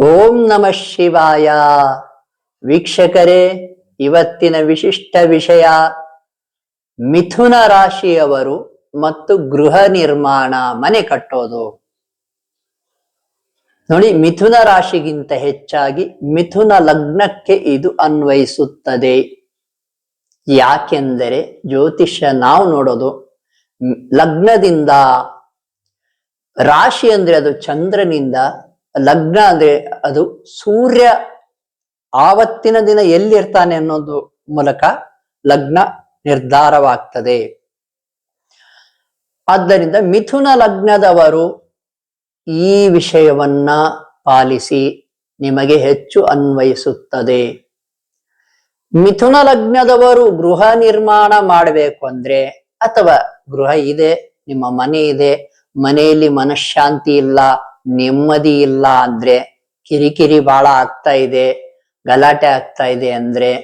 ಓಂ ನಮಃ ಶಿವಾಯ. ವೀಕ್ಷಕರೇ, ಇವತ್ತಿನ ವಿಶಿಷ್ಟ ವಿಷಯ, ಮಿಥುನ ರಾಶಿಯವರು ಮತ್ತು ಗೃಹ ನಿರ್ಮಾಣ ಮನೆ ಕಟ್ಟೋದು. ನೋಡಿ, ಮಿಥುನ ರಾಶಿಗಿಂತ ಹೆಚ್ಚಾಗಿ ಮಿಥುನ ಲಗ್ನಕ್ಕೆ ಇದು ಅನ್ವಯಿಸುತ್ತದೆ. ಯಾಕೆಂದರೆ, ಜ್ಯೋತಿಷ್ಯ ನಾವು ನೋಡೋದು, ಲಗ್ನದಿಂದ ರಾಶಿ ಅಂದ್ರೆ ಅದು ಚಂದ್ರನಿಂದ ಲಗ್ನ ಅಂದ್ರೆ ಅದು ಸೂರ್ಯ ಆವತ್ತಿನ ದಿನ ಎಲ್ಲಿರ್ತಾನೆ ಅನ್ನೋದು ಮೂಲಕ ಲಗ್ನ ನಿರ್ಧಾರವಾಗ್ತದೆ. ಆದ್ದರಿಂದ ಮಿಥುನ ಲಗ್ನದವರು ಈ ವಿಷಯವನ್ನ ಪಾಲಿಸಿ ನಿಮಗೆ ಹೆಚ್ಚು ಅನ್ವಯಿಸುತ್ತದೆ. ಮಿಥುನ ಲಗ್ನದವರು ಗೃಹ ನಿರ್ಮಾಣ ಮಾಡಬೇಕು ಅಂದ್ರೆ, ಅಥವಾ ಗೃಹ ಇದೆ, ನಿಮ್ಮ ಮನೆ ಇದೆ, ಮನೆಯಲ್ಲಿ ಮನಃಶಾಂತಿ ಇಲ್ಲ ನೆಮ್ಮದಿ ಇಲ್ಲ ಅಂದ್ರೆ ಕಿರಿಕಿರಿ ಬಹಳ ಆಗ್ತಾ ಇದೆ, ಗಲಾಟೆ ಆಗ್ತಾ ಇದೆ ಅಂದ್ರೆ,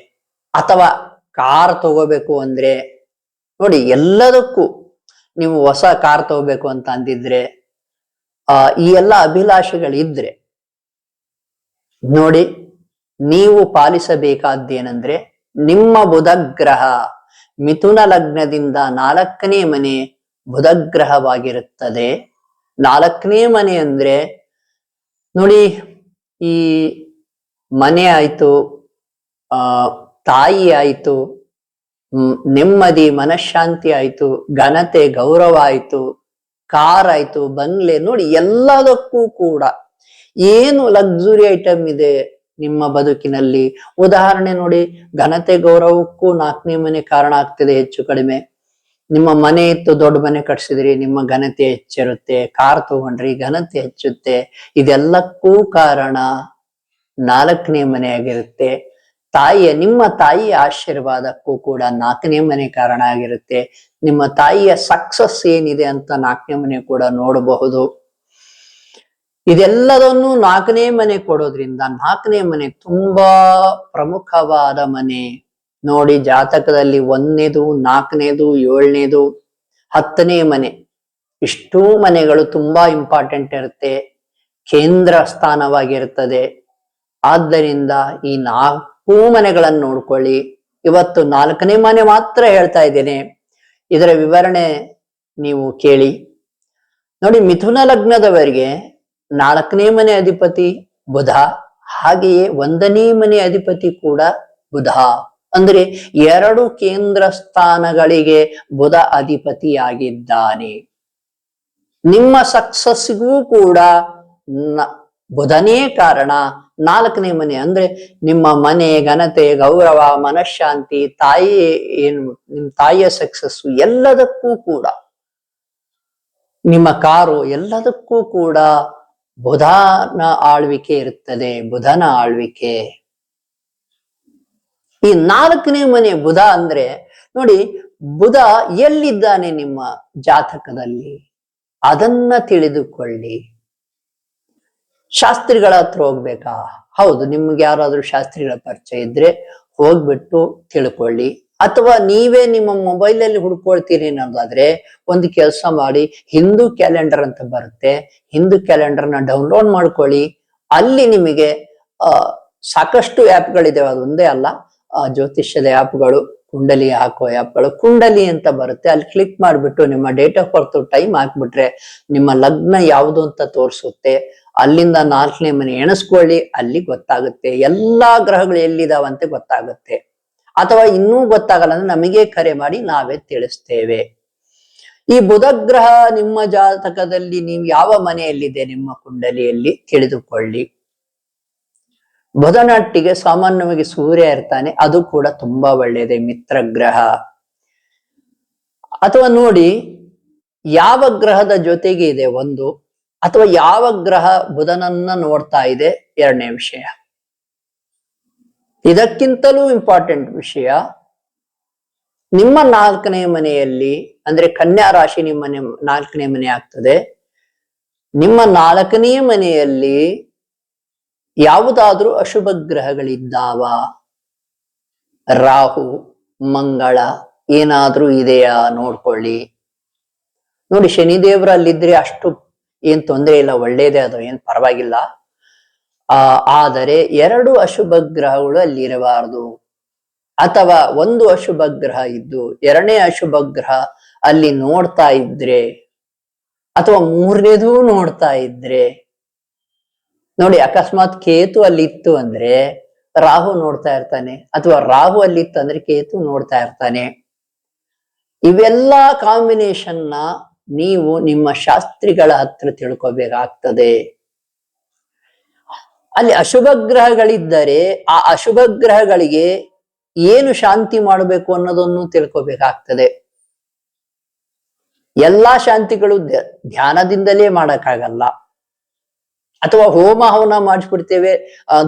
ಅಥವಾ ಕಾರ್ ತಗೋಬೇಕು ಅಂದ್ರೆ, ನೋಡಿ ಎಲ್ಲದಕ್ಕೂ ನೀವು ಹೊಸ ಕಾರ್ ತಗೋಬೇಕು ಅಂತ ಅಂದಿದ್ರೆ, ಆ, ಈ ಎಲ್ಲ ಅಭಿಲಾಷೆಗಳಿದ್ರೆ, ನೋಡಿ ನೀವು ಪಾಲಿಸಬೇಕಾದ್ದೇನೆಂದ್ರೆ ನಿಮ್ಮ ಬುಧ ಗ್ರಹ ಮಿಥುನ ಲಗ್ನದಿಂದ ನಾಲ್ಕನೇ ಮನೆ ಬುಧ ಗ್ರಹವಾಗಿರುತ್ತದೆ ನಾಲ್ಕನೇ ಮನೆ ಅಂದ್ರೆ, ನೋಡಿ, ಈ ಮನೆ ಆಯ್ತು, ಆ, ತಾಯಿ ಆಯ್ತು ನೆಮ್ಮದಿ, ಮನಃಶಾಂತಿ ಆಯ್ತು, ಘನತೆ, ಗೌರವ ಆಯ್ತು, ಕಾರ್ ಆಯ್ತು, ಬಂಗ್ಲೆ, ನೋಡಿ, ಎಲ್ಲದಕ್ಕೂ ಕೂಡ ಏನು ಲಕ್ಸುರಿ ಐಟಮ್ ಇದೆ ನಿಮ್ಮ ಬದುಕಿನಲ್ಲಿ? ಉದಾಹರಣೆ ನೋಡಿ, ಘನತೆ, ಗೌರವಕ್ಕೂ ನಾಲ್ಕನೇ ಮನೆ ಕಾರಣ ಆಗ್ತಿದೆ ಹೆಚ್ಚು ಕಡಿಮೆ. ನಿಮ್ಮ ಮನೆ ಇತ್ತು, ದೊಡ್ಡ ಮನೆ ಕಟ್ಸಿದ್ರಿ, ನಿಮ್ಮ ಘನತೆ ಹೆಚ್ಚಿರುತ್ತೆ, ಕಾರ್ ತಗೊಂಡ್ರಿ, ಘನತೆ ಹೆಚ್ಚುತ್ತೆ, ಇದೆಲ್ಲಕ್ಕೂ ಕಾರಣ ನಾಲ್ಕನೇ ಮನೆ ಆಗಿರುತ್ತೆ. ತಾಯಿಯ, ನಿಮ್ಮ ತಾಯಿಯ ಆಶೀರ್ವಾದಕ್ಕೂ ಕೂಡ ನಾಲ್ಕನೇ ಮನೆ ಕಾರಣ ಆಗಿರುತ್ತೆ. ನಿಮ್ಮ ತಾಯಿಯ ಸಕ್ಸಸ್ ಏನಿದೆ ಅಂತ ನಾಲ್ಕನೇ ಮನೆ ಕೂಡ ನೋಡಬಹುದು. ಇದೆಲ್ಲದನ್ನು ನಾಲ್ಕನೇ ಮನೆ ಕೊಡೋದ್ರಿಂದ ನಾಲ್ಕನೇ ಮನೆ ತುಂಬಾ ಪ್ರಮುಖವಾದ ಮನೆ. ನೋಡಿ, ಜಾತಕದಲ್ಲಿ ಒಂದನೇದು, ನಾಲ್ಕನೇದು, ಏಳನೇದು, ಹತ್ತನೇ ಮನೆ. ಇಷ್ಟೂ ಮನೆಗಳು ತುಂಬಾ ಇಂಪಾರ್ಟೆಂಟ್ ಇರುತ್ತೆ. ಕೇಂದ್ರ ಸ್ಥಾನವಾಗಿರುತ್ತದೆ ಆದ್ದರಿಂದ ಈ ನಾಲ್ಕು ಮನೆಗಳನ್ನು ನೋಡ್ಕೊಳ್ಳಿ. ಇವತ್ತು ನಾಲ್ಕನೇ ಮನೆ ಮಾತ್ರ ಹೇಳ್ತಾ ಇದ್ದೇನೆ. ಇದರ ವಿವರಣೆ ನೀವು ಕೇಳಿ. ನೋಡಿ, ಮಿಥುನ ಲಗ್ನದವರಿಗೆ ನಾಲ್ಕನೇ ಮನೆ ಅಧಿಪತಿ ಬುಧ, ಹಾಗೆಯೇ ಒಂದನೇ ಮನೆ ಅಧಿಪತಿ ಕೂಡ ಬುಧ. ಅಂದ್ರೆ ಎರಡು ಕೇಂದ್ರ ಸ್ಥಾನಗಳಿಗೆ ಬುಧ ಅಧಿಪತಿಯಾಗಿದ್ದಾನೆ. ನಿಮ್ಮ ಸಕ್ಸಸ್ಗೂ ಕೂಡ ಬುಧನೇ ಕಾರಣ. ನಾಲ್ಕನೇ ಮನೆ ಅಂದ್ರೆ ನಿಮ್ಮ ಮನೆ ಘನತೆ, ಗೌರವ, ಮನಃಶಾಂತಿ ತಾಯಿ ಏನು ನಿಮ್ ತಾಯಿಯ ಸಕ್ಸಸ್ಸು ಎಲ್ಲದಕ್ಕೂ ಕೂಡ. ನಿಮ್ಮ ಕಾರು ಎಲ್ಲದಕ್ಕೂ ಕೂಡ ಬುಧನ ಆಳ್ವಿಕೆ ಇರುತ್ತದೆ ಬುಧನ ಆಳ್ವಿಕೆ. ಈ ನಾಲ್ಕನೇ ಮನೆ ಬುಧ ಅಂದ್ರೆ ನೋಡಿ, ಬುಧ ಎಲ್ಲಿದ್ದಾನೆ ನಿಮ್ಮ ಜಾತಕದಲ್ಲಿ? ಅದನ್ನ ತಿಳಿದುಕೊಳ್ಳಿ. ಶಾಸ್ತ್ರಿಗಳ ಹತ್ರ ಹೋಗ್ಬೇಕಾ? ಹೌದು, ನಿಮ್ಗೆ ಯಾರಾದ್ರೂ ಶಾಸ್ತ್ರಿಗಳ ಪರಿಚಯ ಇದ್ರೆ ಹೋಗ್ಬಿಟ್ಟು ತಿಳ್ಕೊಳ್ಳಿ. ಅಥವಾ ನೀವೇ ನಿಮ್ಮ ಮೊಬೈಲ್ ಅಲ್ಲಿ ಹುಡ್ಕೊಳ್ತೀರಿ ಅನ್ನೋದಾದ್ರೆ ಒಂದು ಕೆಲಸ ಮಾಡಿ, ಹಿಂದೂ ಕ್ಯಾಲೆಂಡರ್ ಅಂತ ಬರುತ್ತೆ. ಹಿಂದೂ ಕ್ಯಾಲೆಂಡರ್ನ ಡೌನ್ಲೋಡ್ ಮಾಡ್ಕೊಳ್ಳಿ. ಅಲ್ಲಿ ನಿಮಗೆ ಸಾಕಷ್ಟು ಆ್ಯಪ್ಗಳಿದಾವೆ ಅದು ಒಂದೇ ಅಲ್ಲ. ಆ, ಜ್ಯೋತಿಷ್ಯದ ಆ್ಯಪ್ಗಳು ಕುಂಡಲಿ ಹಾಕೋ ಆ್ಯಪ್ಗಳು ಕುಂಡಲಿ ಅಂತ ಬರುತ್ತೆ. ಅಲ್ಲಿ ಕ್ಲಿಕ್ ಮಾಡಿಬಿಟ್ಟು ನಿಮ್ಮ ಡೇಟ್ ಆಫ್ ಬರ್ತ್ ಟೈಮ್ ಹಾಕ್ಬಿಟ್ರೆ ನಿಮ್ಮ ಲಗ್ನ ಯಾವುದು ಅಂತ ತೋರಿಸುತ್ತೆ. ಅಲ್ಲಿಂದ ನಾಲ್ಕನೇ ಮನೆ ಎಣಿಸ್ಕೊಳ್ಳಿ ಅಲ್ಲಿ ಗೊತ್ತಾಗುತ್ತೆ. ಎಲ್ಲಾ ಗ್ರಹಗಳು ಎಲ್ಲಿದಾವಂತೆ ಗೊತ್ತಾಗುತ್ತೆ. ಅಥವಾ ಇನ್ನೂ ಗೊತ್ತಾಗಲ್ಲ ಅಂದ್ರೆ ನಮಗೆ ಕರೆ ಮಾಡಿ ನಾವೇ ತಿಳಿಸ್ತೇವೆ. ಈ ಬುಧ ಗ್ರಹ ನಿಮ್ಮ ಜಾತಕದಲ್ಲಿ ನೀವು ಯಾವ ಮನೆಯಲ್ಲಿದೆ ನಿಮ್ಮ ಕುಂಡಲಿಯಲ್ಲಿ? ತಿಳಿದುಕೊಳ್ಳಿ. ಬುಧನಟ್ಟಿಗೆ ಸಾಮಾನ್ಯವಾಗಿ ಸೂರ್ಯ ಇರ್ತಾನೆ, ಅದು ಕೂಡ ತುಂಬಾ ಒಳ್ಳೆಯದೇ, ಮಿತ್ರ ಗ್ರಹ. ಅಥವಾ ನೋಡಿ, ಯಾವ ಗ್ರಹದ ಜೊತೆಗೆ ಇದೆ ಒಂದು, ಅಥವಾ ಯಾವ ಗ್ರಹ ಬುಧನನ್ನ ನೋಡ್ತಾ ಇದೆ, ಎರಡನೇ ವಿಷಯ. ಇದಕ್ಕಿಂತಲೂ ಇಂಪಾರ್ಟೆಂಟ್ ವಿಷಯ, ನಿಮ್ಮ ನಾಲ್ಕನೇ ಮನೆಯಲ್ಲಿ, ಅಂದ್ರೆ ಕನ್ಯಾ ರಾಶಿ ನಿಮ್ಮ ನಾಲ್ಕನೇ ಮನೆ ಆಗ್ತದೆ, ನಿಮ್ಮ ನಾಲ್ಕನೇ ಮನೆಯಲ್ಲಿ ಯಾವುದಾದ್ರೂ ಅಶುಭ ಗ್ರಹಗಳಿದ್ದಾವ? ರಾಹು, ಮಂಗಳ, ಏನಾದ್ರೂ ಇದೆಯಾ ನೋಡ್ಕೊಳ್ಳಿ. ನೋಡಿ, ಶನಿದೇವ್ರ ಅಲ್ಲಿದ್ರೆ ಅಷ್ಟು ಏನ್ ತೊಂದರೆ ಇಲ್ಲ, ಒಳ್ಳೇದೇ ಅದು, ಏನ್ ಪರವಾಗಿಲ್ಲ. ಆ, ಆದರೆ ಎರಡು ಅಶುಭ ಗ್ರಹಗಳು ಅಲ್ಲಿ ಇರಬಾರದು ಅಥವಾ ಒಂದು ಅಶುಭ ಗ್ರಹ ಇದ್ದು, ಎರಡನೇ ಅಶುಭ ಗ್ರಹ ಅಲ್ಲಿ ನೋಡ್ತಾ ಇದ್ರೆ, ಅಥವಾ ಮೂರನೇದು ನೋಡ್ತಾ ಇದ್ರೆ ನೋಡಿ, ಅಕಸ್ಮಾತ್ ಕೇತು ಅಲ್ಲಿ ಇತ್ತು ಅಂದ್ರೆ ರಾಹು ನೋಡ್ತಾ ಇರ್ತಾನೆ, ಅಥವಾ ರಾಹು ಅಲ್ಲಿ ಇತ್ತು ಅಂದ್ರೆ ಕೇತು ನೋಡ್ತಾ ಇರ್ತಾನೆ. ಇವೆಲ್ಲ ಕಾಂಬಿನೇಷನ್ನ ನೀವು ನಿಮ್ಮ ಶಾಸ್ತ್ರಿಗಳ ಹತ್ರ ತಿಳ್ಕೊಬೇಕಾಗ್ತದೆ. ಅಲ್ಲಿ ಅಶುಭ ಗ್ರಹಗಳಿದ್ದರೆ ಆ ಅಶುಭ ಗ್ರಹಗಳಿಗೆ ಏನು ಶಾಂತಿ ಮಾಡಬೇಕು ಅನ್ನೋದನ್ನು ತಿಳ್ಕೊಬೇಕಾಗ್ತದೆ. ಎಲ್ಲಾ ಶಾಂತಿಗಳು ಧ್ಯಾನದಿಂದಲೇ ಮಾಡಕ್ಕಾಗಲ್ಲ. ಅಥವಾ ಹೋಮ ಹವನ ಮಾಡಿಸ್ಬಿಡ್ತೇವೆ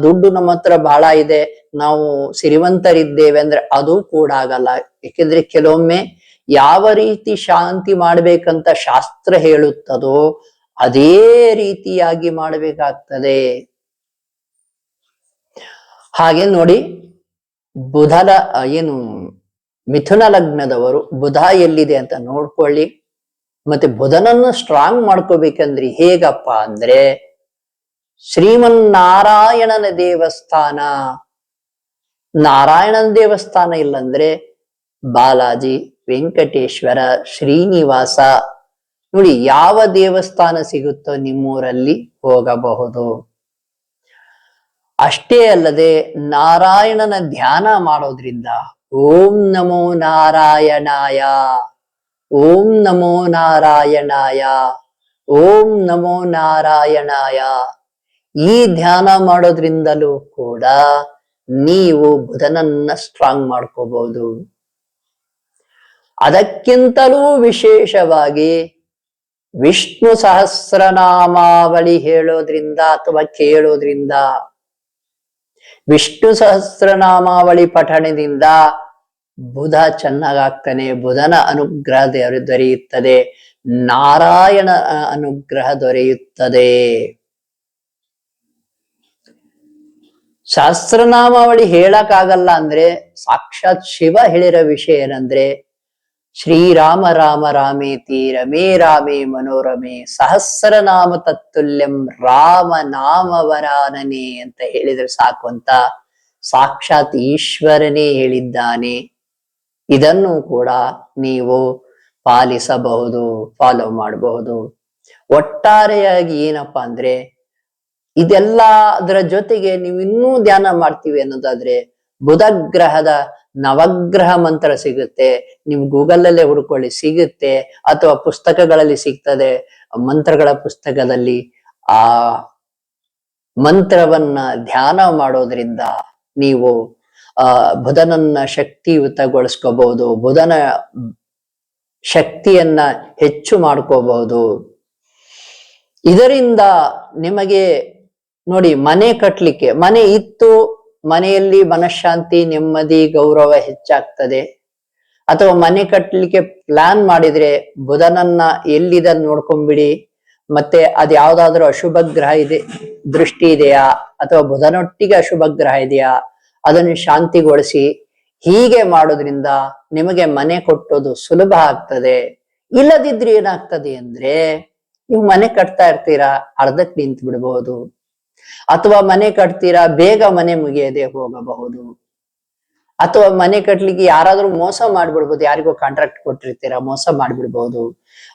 ದುಡ್ಡು ನಮ್ಮ ಹತ್ರ ಬಹಳ ಇದೆ. ನಾವು ಸಿರಿವಂತರಿದ್ದೇವೆ ಅಂದ್ರೆ ಅದು ಕೂಡ ಆಗಲ್ಲ. ಏಕೆಂದ್ರೆ ಕೆಲವೊಮ್ಮೆ ಯಾವ ರೀತಿ ಶಾಂತಿ ಮಾಡ್ಬೇಕಂತ ಶಾಸ್ತ್ರ ಹೇಳುತ್ತದೋ, ಅದೇ ರೀತಿಯಾಗಿ ಮಾಡಬೇಕಾಗ್ತದೆ. ಹಾಗೆ ನೋಡಿ, ಬುಧನ ಏನು, ಮಿಥುನ ಲಗ್ನದವರು, ಬುಧ ಎಲ್ಲಿದೆ ಅಂತ ನೋಡ್ಕೊಳ್ಳಿ. ಮತ್ತೆ ಬುಧನನ್ನು ಸ್ಟ್ರಾಂಗ್ ಮಾಡ್ಕೋಬೇಕಂದ್ರೆ. ಹೇಗಪ್ಪ ಅಂದ್ರೆ ಶ್ರೀಮನ್ನಾರಾಯಣನ ದೇವಸ್ಥಾನ. ನಾರಾಯಣನ ದೇವಸ್ಥಾನ ಇಲ್ಲಂದ್ರೆ ಬಾಲಾಜಿ ವೆಂಕಟೇಶ್ವರ ಶ್ರೀನಿವಾಸ. ನೋಡಿ, ಯಾವ ದೇವಸ್ಥಾನ ಸಿಗುತ್ತೋ ನಿಮ್ಮೂರಲ್ಲಿ ಹೋಗಬಹುದು. ಅಷ್ಟೇ ಅಲ್ಲದೆ ನಾರಾಯಣನ ಧ್ಯಾನ ಮಾಡೋದ್ರಿಂದ ಓಂ ನಮೋ ನಾರಾಯಣಾಯ, ಓಂ ನಮೋ ನಾರಾಯಣಾಯ, ಓಂ ನಮೋ ನಾರಾಯಣಾಯ. ಈ ಧ್ಯಾನ ಮಾಡೋದ್ರಿಂದಲೂ ಕೂಡ ನೀವು ಬುಧನನ್ನ ಸ್ಟ್ರಾಂಗ್ ಮಾಡ್ಕೋಬಹುದು. ಅದಕ್ಕಿಂತಲೂ ವಿಶೇಷವಾಗಿ ವಿಷ್ಣು ಸಹಸ್ರನಾಮಾವಳಿ ಹೇಳೋದ್ರಿಂದ ಅಥವಾ ಕೇಳೋದ್ರಿಂದ, ವಿಷ್ಣು ಸಹಸ್ರನಾಮಾವಳಿ ಪಠಣದಿಂದ ಬುಧ ಚೆನ್ನಾಗಾಗ್ತಾನೆ, ಬುಧನ ಅನುಗ್ರಹ ದೊರೆ- ದೊರೆಯುತ್ತದೆ, ನಾರಾಯಣ ಅನುಗ್ರಹ ದೊರೆಯುತ್ತದೆ. ಸಹಸ್ರನಾಮಾವಳಿ ಹೇಳಕ್ಕಾಗಲ್ಲ ಅಂದ್ರೆ ಸಾಕ್ಷಾತ್ ಶಿವ ಹೇಳಿರೋ ವಿಷಯ ಏನಂದ್ರೆ ಶ್ರೀರಾಮ ರಾಮ ರಾಮೇತಿ ರಮೇ ರಾಮೇ ಮನೋರಮೆ ಸಹಸ್ರನಾಮ ತತ್ತುಲ್ಯಂ ರಾಮ ನಾಮವರಾನನೆ ಅಂತ ಹೇಳಿದ್ರೆ ಸಾಕು ಅಂತ ಸಾಕ್ಷಾತ್ ಈಶ್ವರನೇ ಹೇಳಿದ್ದಾನೆ. ಇದನ್ನು ಕೂಡ ನೀವು ಪಾಲಿಸಬಹುದು ಫಾಲೋ ಮಾಡಬಹುದು. ಒಟ್ಟಾರೆಯಾಗಿ ಏನಪ್ಪಾ ಅಂದ್ರೆ ಇದೆಲ್ಲ ಅದರ ಜೊತೆಗೆ ನೀವು ಇನ್ನೂ ಧ್ಯಾನ ಮಾಡ್ತೀವಿ ಅನ್ನೋದಾದ್ರೆ ಬುಧ ಗ್ರಹದ ನವಗ್ರಹ ಮಂತ್ರ ಸಿಗುತ್ತೆ ನಿಮ್ ಗೂಗಲ್ ಅಲ್ಲೇ ಹುಡ್ಕೊಳ್ಳಿ ಸಿಗುತ್ತೆ, ಅಥವಾ ಪುಸ್ತಕಗಳಲ್ಲಿ ಸಿಗ್ತದೆ, ಮಂತ್ರಗಳ ಪುಸ್ತಕದಲ್ಲಿ ಆ ಮಂತ್ರವನ್ನ ಧ್ಯಾನ ಮಾಡೋದ್ರಿಂದ ನೀವು, ಆ, ಬುಧನನ್ನ ಶಕ್ತಿಯುತಗೊಳಿಸ್ಕೋಬಹುದು, ಬುಧನ ಶಕ್ತಿಯನ್ನ ಹೆಚ್ಚು ಮಾಡ್ಕೋಬಹುದು. ಇದರಿಂದ ನಿಮಗೆ ನೋಡಿ, ಮನೆ ಕಟ್ಲಿಕ್ಕೆ, ಮನೆ ಇತ್ತು, ಮನೆಯಲ್ಲಿ ಮನಃಶಾಂತಿ, ನೆಮ್ಮದಿ, ಗೌರವ ಹೆಚ್ಚಾಗ್ತದೆ. ಅಥವಾ ಮನೆ ಕಟ್ಟಲಿಕ್ಕೆ ಪ್ಲಾನ್ ಮಾಡಿದ್ರೆ ಬುಧನನ್ನ ಎಲ್ಲಿದ ನೋಡ್ಕೊಂಡ್ಬಿಡಿ ಮತ್ತೆ ಅದ್ ಯಾವ್ದಾದ್ರು ಅಶುಭ ಗ್ರಹ ಇದೆ, ದೃಷ್ಟಿ ಇದೆಯಾ, ಅಥವಾ ಬುಧನೊಟ್ಟಿಗೆ ಅಶುಭ ಗ್ರಹ ಇದೆಯಾ, ಅದನ್ನು ಶಾಂತಿಗೊಳಿಸಿ, ಹೀಗೆ ಮಾಡೋದ್ರಿಂದ ನಿಮಗೆ ಮನೆ ಕೊಟ್ಟೋದು ಸುಲಭ ಆಗ್ತದೆ. ಇಲ್ಲದಿದ್ರೆ ಏನಾಗ್ತದೆ ಅಂದ್ರೆ, ನೀವು ಮನೆ ಕಟ್ತಾ ಇರ್ತೀರಾ, ಅರ್ಧಕ್ಕೆ ನಿಂತು ಬಿಡಬಹುದು ಅಥವಾ ಮನೆ ಕಟ್ತೀರಾ, ಬೇಗ ಮನೆ ಮುಗಿಯದೆ ಹೋಗಬಹುದು. ಅಥವಾ ಮನೆ ಕಟ್ಲಿಕ್ಕೆ ಯಾರಾದ್ರೂ ಮೋಸ ಮಾಡ್ಬಿಡ್ಬೋದು, ಯಾರಿಗೋ ಕಾಂಟ್ರಾಕ್ಟ್ ಕೊಟ್ಟಿರ್ತೀರಾ, ಮೋಸ ಮಾಡ್ಬಿಡ್ಬಹುದು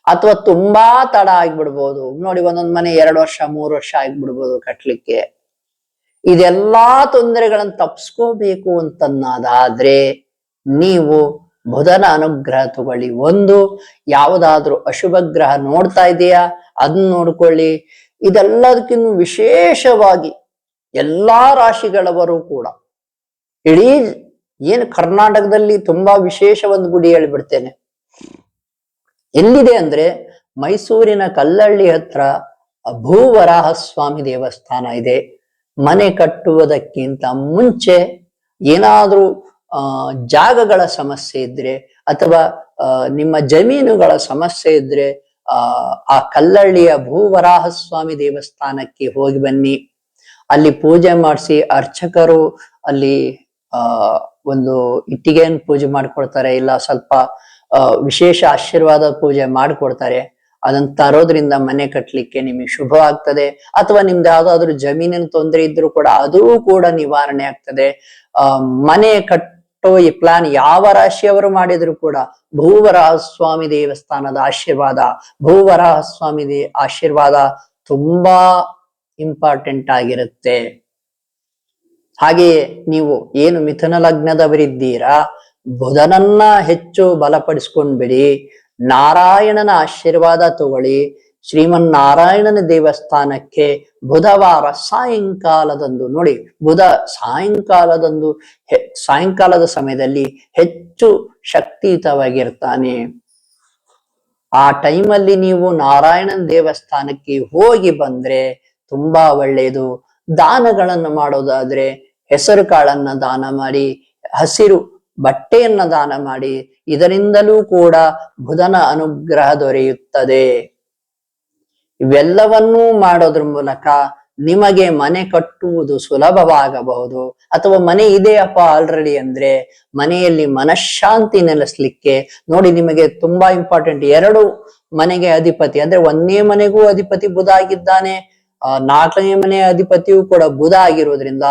ಅಥವಾ ತುಂಬಾ ತಡ ಆಗ್ಬಿಡ್ಬೋದು. ನೋಡಿ, ಒಂದೊಂದ್ ಮನೆ ಎರಡು ವರ್ಷ, ಮೂರು ವರ್ಷ ಆಗ್ಬಿಡ್ಬೋದು ಕಟ್ಲಿಕ್ಕೆ. ಇದೆಲ್ಲಾ ತೊಂದರೆಗಳನ್ನ ತಪ್ಸ್ಕೋಬೇಕು ಅಂತನ್ನಾದಾದ್ರೆ, ನೀವು ಬುಧನ ಅನುಗ್ರಹ ತಗೊಳ್ಳಿ. ಒಂದು, ಯಾವುದಾದ್ರೂ ಅಶುಭ ಗ್ರಹ ನೋಡ್ತಾ ಇದೆಯಾ ಅದನ್ನ ನೋಡ್ಕೊಳ್ಳಿ. ಇದೆಲ್ಲದಕ್ಕಿಂತ ವಿಶೇಷವಾಗಿ ಎಲ್ಲಾ ರಾಶಿಗಳವರು ಕೂಡ. ಇಡೀ ಏನು ಕರ್ನಾಟಕದಲ್ಲಿ ತುಂಬಾ ವಿಶೇಷ ಒಂದು ಗುಡಿ ಹೇಳ್ಬಿಡ್ತೇನೆ. ಎಲ್ಲಿದೆ ಅಂದ್ರೆ ಮೈಸೂರಿನ ಕಲ್ಲಳ್ಳಿ ಹತ್ರ ಭೂವರಾಹ ಸ್ವಾಮಿ ದೇವಸ್ಥಾನ ಇದೆ. ಮನೆ ಕಟ್ಟುವುದಕ್ಕಿಂತ ಮುಂಚೆ ಏನಾದ್ರೂ ಜಾಗಗಳ ಸಮಸ್ಯೆ ಇದ್ರೆ ಅಥವಾ ನಿಮ್ಮ ಜಮೀನುಗಳ ಸಮಸ್ಯೆ ಇದ್ರೆ ಆ ಕಲ್ಲಳ್ಳಿಯ ಭೂವರಾಹ ಸ್ವಾಮಿ ದೇವಸ್ಥಾನಕ್ಕೆ ಹೋಗಿ ಬನ್ನಿ. ಅಲ್ಲಿ ಪೂಜೆ ಮಾಡಿಸಿ ಅರ್ಚಕರು ಅಲ್ಲಿ, ಆ, ಒಂದು ಇಟ್ಟಿಗೆಯನ್ನು ಪೂಜೆ ಮಾಡ್ಕೊಡ್ತಾರೆ, ಇಲ್ಲ ಸ್ವಲ್ಪ ವಿಶೇಷ ಆಶೀರ್ವಾದ ಪೂಜೆ ಮಾಡಿಕೊಡ್ತಾರೆ. ಅದನ್ನ ತರೋದ್ರಿಂದ ಮನೆ ಕಟ್ಟಲಿಕ್ಕೆ ನಿಮಗೆ ಶುಭವಾಗ್ತದೆ ಅಥವಾ ನಿಮ್ದು ಯಾವ್ದಾದ್ರು ಜಮೀನಿನ ತೊಂದರೆ ಇದ್ರೂ ಕೂಡ ಅದು ಕೂಡ ನಿವಾರಣೆ ಆಗ್ತದೆ. ಮನೆ ಕಟ್ಟೋ ಈ ಪ್ಲಾನ್ ಯಾವ ರಾಶಿಯವರು ಮಾಡಿದ್ರು ಕೂಡ ಭೂವರಾಹ ಸ್ವಾಮಿ ದೇವಸ್ಥಾನದ ಆಶೀರ್ವಾದ ಭೂವರಾಹ ಸ್ವಾಮಿ ದೇ ಆಶೀರ್ವಾದ ತುಂಬಾ ಇಂಪಾರ್ಟೆಂಟ್ ಆಗಿರುತ್ತೆ. ಹಾಗೆಯೇ ನೀವು ಏನು ಮಿಥುನ ಲಗ್ನದವರಿದ್ದೀರಾ, ಬುಧನನ್ನ ಹೆಚ್ಚು ಬಲಪಡಿಸ್ಕೊಂಡ್ಬಿಡಿ, ನಾರಾಯಣನ ಆಶೀರ್ವಾದ ತಗೊಳ್ಳಿ ಶ್ರೀಮನ್ನಾರಾಯಣನ ದೇವಸ್ಥಾನಕ್ಕೆ ಬುಧವಾರ ಸಾಯಂಕಾಲದಂದು ನೋಡಿ, ಬುಧ ಸಾಯಂಕಾಲದಂದು ಸಾಯಂಕಾಲದ ಸಮಯದಲ್ಲಿ ಹೆಚ್ಚು ಶಕ್ತಿಯುತವಾಗಿರ್ತಾನೆ. ಆ ಟೈಮಲ್ಲಿ ನೀವು ನಾರಾಯಣನ ದೇವಸ್ಥಾನಕ್ಕೆ ಹೋಗಿ ಬಂದ್ರೆ ತುಂಬಾ ಒಳ್ಳೆಯದು. ದಾನಗಳನ್ನು ಮಾಡೋದಾದ್ರೆ ಹೆಸರು ಕಾಳನ್ನ ದಾನ ಮಾಡಿ, ಹಸಿರು ಬಟ್ಟೆಯನ್ನ ದಾನ ಮಾಡಿ, ಇದರಿಂದಲೂ ಕೂಡ ಬುಧನ ಅನುಗ್ರಹ ದೊರೆಯುತ್ತದೆ. ಇವೆಲ್ಲವನ್ನೂ ಮಾಡೋದ್ರ ಮೂಲಕ ನಿಮಗೆ ಮನೆ ಕಟ್ಟುವುದು ಸುಲಭವಾಗಬಹುದು. ಅಥವಾ ಮನೆ ಇದೆಯಪ್ಪ ಆಲ್ರೆಡಿ ಅಂದ್ರೆ ಮನೆಯಲ್ಲಿ ಮನಃಶಾಂತಿ ನೆಲೆಸ್ಲಿಕ್ಕೆ ನೋಡಿ ನಿಮಗೆ ತುಂಬಾ ಇಂಪಾರ್ಟೆಂಟ್ ಎರಡು ಮನೆಗೆ ಅಧಿಪತಿ ಅಂದ್ರೆ ಒಂದನೇ ಮನೆಗೂ ಅಧಿಪತಿ ಬುಧ ಆಗಿದ್ದಾನೆ, ಆ ನಾಲ್ಕನೇ ಮನೆಯ ಅಧಿಪತಿಯೂ ಕೂಡ ಬುಧ ಆಗಿರೋದ್ರಿಂದ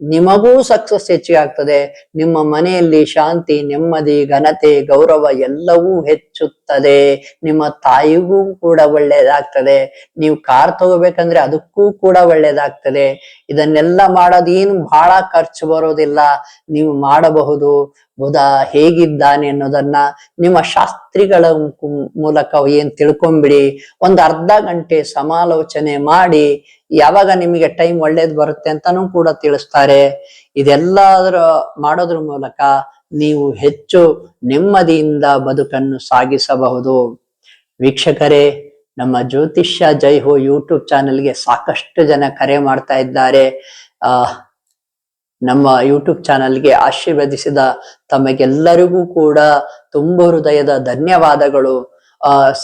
ನಿಮಗೂ ಸಕ್ಸಸ್ ಹೆಚ್ಚಿಗೆ ಆಗ್ತದೆ. ನಿಮ್ಮ ಮನೆಯಲ್ಲಿ ಶಾಂತಿ, ನೆಮ್ಮದಿ, ಘನತೆ, ಗೌರವ ಎಲ್ಲವೂ ಹೆಚ್ಚುತ್ತದೆ. ನಿಮ್ಮ ತಾಯಿಗೂ ಕೂಡ ಒಳ್ಳೇದಾಗ್ತದೆ ನೀವು ಕಾರ್ ತಗೋಬೇಕಂದ್ರೆ ಅದಕ್ಕೂ ಕೂಡ ಒಳ್ಳೇದಾಗ್ತದೆ ಇದನ್ನೆಲ್ಲ ಮಾಡೋದು ಏನು ಬಹಳ ಖರ್ಚು ಬರೋದಿಲ್ಲ. ನೀವು ಮಾಡಬಹುದು. ಬುಧ ಹೇಗಿದ್ದಾನೆ ಅನ್ನೋದನ್ನ ನಿಮ್ಮ ಶಾಸ್ತ್ರಿಗಳ ಮೂಲಕ ಏನ್ ತಿಳ್ಕೊಂಬಿಡಿ. ಒಂದು ಅರ್ಧ ಗಂಟೆ ಸಮಾಲೋಚನೆ ಮಾಡಿ ಯಾವಾಗ ನಿಮಗೆ ಟೈಮ್ ಒಳ್ಳೇದ್ ಬರುತ್ತೆ ಅಂತಾನೂ ಕೂಡ ತಿಳಿಸ್ತಾರೆ. ಇದೆಲ್ಲದರ ಮಾಡೋದ್ರ ಮೂಲಕ ನೀವು ಹೆಚ್ಚು ನೆಮ್ಮದಿಯಿಂದ ಬದುಕನ್ನು ಸಾಗಿಸಬಹುದು. ವೀಕ್ಷಕರೇ, ನಮ್ಮ ಜ್ಯೋತಿಷ್ಯ ಜೈ ಹೋ ಯೂಟ್ಯೂಬ್ ಚಾನೆಲ್ಗೆ ಸಾಕಷ್ಟು ಜನ ಕರೆ ಮಾಡ್ತಾ ಇದ್ದಾರೆ. ಆ, ನಮ್ಮ ಯೂಟ್ಯೂಬ್ ಚಾನೆಲ್ಗೆ ಆಶೀರ್ವದಿಸಿದ ತಮಗೆಲ್ಲರಿಗೂ ಕೂಡ ತುಂಬ ಹೃದಯದ ಧನ್ಯವಾದಗಳು.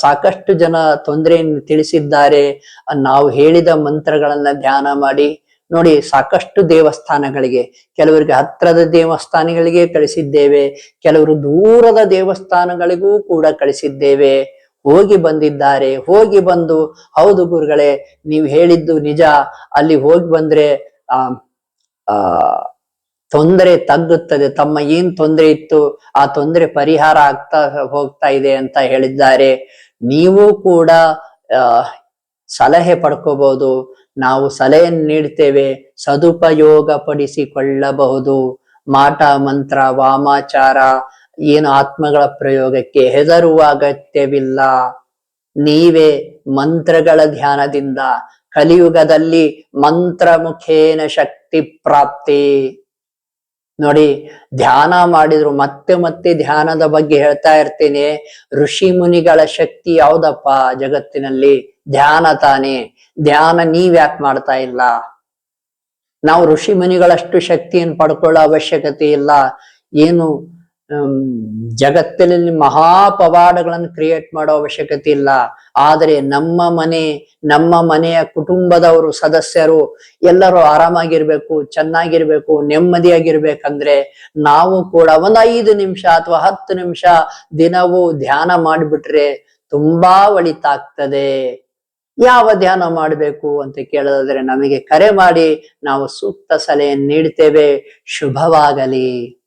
ಸಾಕಷ್ಟು ಜನ ತೊಂದರೆಯನ್ನು ತಿಳಿಸಿದ್ದಾರೆ. ನಾವು ಹೇಳಿದ ಮಂತ್ರಗಳನ್ನ ಧ್ಯಾನ ಮಾಡಿ, ನೋಡಿ ಸಾಕಷ್ಟು ದೇವಸ್ಥಾನಗಳಿಗೆ, ಕೆಲವರಿಗೆ ಹತ್ರದ ದೇವಸ್ಥಾನಗಳಿಗೆ ಕಳಿಸಿದ್ದೇವೆ, ಕೆಲವರು ದೂರದ ದೇವಸ್ಥಾನಗಳಿಗೂ ಕೂಡ ಕಳಿಸಿದ್ದೇವೆ. ಹೋಗಿ ಬಂದಿದ್ದಾರೆ, ಹೋಗಿ ಬಂದು, ಹೌದು ಗುರುಗಳೇ, ನೀವು ಹೇಳಿದ್ದು ನಿಜ, ಅಲ್ಲಿ ಹೋಗಿ ಬಂದ್ರೆ ಆ ತೊಂದರೆ ತಗ್ಗುತ್ತದೆ. ತಮ್ಮ ಏನ್ ತೊಂದರೆ ಇತ್ತು, ಆ ತೊಂದರೆ ಪರಿಹಾರ ಆಗ್ತಾ ಹೋಗ್ತಾ ಇದೆ ಅಂತ ಹೇಳಿದ್ದಾರೆ. ನೀವು ಕೂಡ ಸಲಹೆ ಪಡ್ಕೋಬಹುದು ನಾವು ಸಲಹೆಯನ್ನು ನೀಡ್ತೇವೆ. ಸದುಪಯೋಗ ಪಡಿಸಿಕೊಳ್ಳಬಹುದು ಮಾಟ, ಮಂತ್ರ, ವಾಮಾಚಾರ, ಏನು ಆತ್ಮಗಳ ಪ್ರಯೋಗಕ್ಕೆ ಹೆದರುವ ಅಗತ್ಯವಿಲ್ಲ. ನೀವೇ ಮಂತ್ರಗಳ ಧ್ಯಾನದಿಂದ ಕಲಿಯುಗದಲ್ಲಿ ಮಂತ್ರ ಮುಖೇನ ಶಕ್ತಿ ಪ್ರಾಪ್ತಿ. ನೋಡಿ, ಧ್ಯಾನ ಮಾಡಿದ್ರು, ಮತ್ತೆ ಮತ್ತೆ ಧ್ಯಾನದ ಬಗ್ಗೆ ಹೇಳ್ತಾ ಇರ್ತೇನೆ. ಋಷಿ ಮುನಿಗಳ ಶಕ್ತಿ ಯಾವ್ದಪ್ಪ ಜಗತ್ತಿನಲ್ಲಿ? ಧ್ಯಾನ ತಾನೇ. ಧ್ಯಾನ ನೀವ್ ಯಾಕೆ ಮಾಡ್ತಾ ಇಲ್ಲ? ನಾವು ಋಷಿ ಮುನಿಗಳಷ್ಟು ಶಕ್ತಿಯನ್ನು ಪಡ್ಕೊಳ್ಳೋ ಅವಶ್ಯಕತೆ ಇಲ್ಲ. ಏನು ಜಗತ್ತಿನಲ್ಲಿ ಮಹಾ ಪವಾಡಗಳನ್ನು ಕ್ರಿಯೇಟ್ ಮಾಡೋ ಅವಶ್ಯಕತೆ ಇಲ್ಲ. ಆದರೆ ನಮ್ಮ ಮನೆ, ನಮ್ಮ ಮನೆಯ ಕುಟುಂಬದವರು ಸದಸ್ಯರು ಎಲ್ಲರೂ ಆರಾಮಾಗಿರ್ಬೇಕು, ಚೆನ್ನಾಗಿರ್ಬೇಕು, ನೆಮ್ಮದಿಯಾಗಿರ್ಬೇಕಂದ್ರೆ ನಾವು ಕೂಡ ಒಂದ್ ಐದು ನಿಮಿಷ ಅಥವಾ ಹತ್ತು ನಿಮಿಷ ದಿನವೂ ಧ್ಯಾನ ಮಾಡಿಬಿಟ್ರೆ ತುಂಬಾ ಒಳಿತಾಗ್ತದೆ. ಯಾವ ಧ್ಯಾನ ಮಾಡಬೇಕು ಅಂತ ಕೇಳೋದಾದ್ರೆ ನಮಗೆ ಕರೆ ಮಾಡಿ ನಾವು ಸೂಕ್ತ ಸಲಹೆಯನ್ನು ನೀಡ್ತೇವೆ. ಶುಭವಾಗಲಿ.